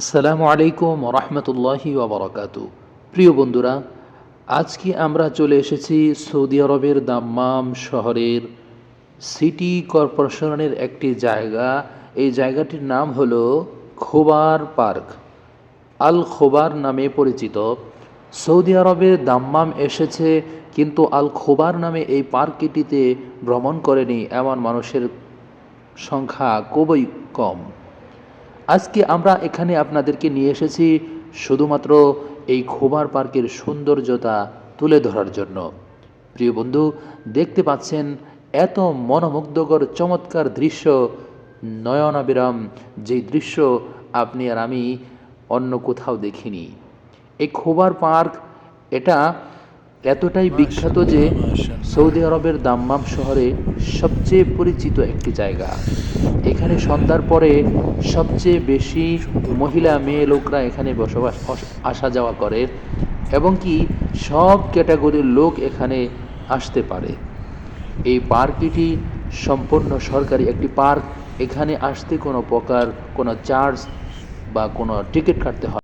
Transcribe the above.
আসসালামু আলাইকুম রহমতুল্লাহি ওবরাকাতু প্রিয় বন্ধুরা, আজকে আমরা চলে এসেছি সৌদি আরবের দাম্মাম শহরের সিটি কর্পোরেশনের একটি জায়গা। এই জায়গাটির নাম হলো খোবার পার্ক। আল খোবার নামে পরিচিত। সৌদি আরবের দাম্মাম এসেছে, কিন্তু আল খোবার নামে এই পার্কটিতে ভ্রমণ করেনি। এমন মানুষের সংখ্যা খুবই কম। আজকে আমরা এখানে আপনাদেরকে নিয়ে এসেছি শুধুমাত্র এই খোবার পার্কের সৌন্দর্যতা তুলে ধরার জন্য। প্রিয় বন্ধু, দেখতে পাচ্ছেন এত মনোমুগ্ধকর, চমৎকার দৃশ্য। নয়নাবিরাম, যেই দৃশ্য আপনি আর আমি অন্য কোথাও দেখিনি। এই খোবার পার্ক, এটা এতটাই বিখ্যাত যে সৌদি আরবের দাম্মাম শহরে সবচেয়ে পরিচিত একটি জায়গা। এখানে সন্ধ্যার পরে সবচেয়ে বেশি মহিলা মেয়ে লোকরা এখানে বসবাস আসা যাওয়া করে এবং কি সব ক্যাটাগরির লোক এখানে আসতে পারে। এই পার্কটি সম্পূর্ণ সরকারি একটি পার্ক। এখানে আসতে কোনো প্রকার কোনো চার্জ বা কোনো টিকিট কাটতে হয়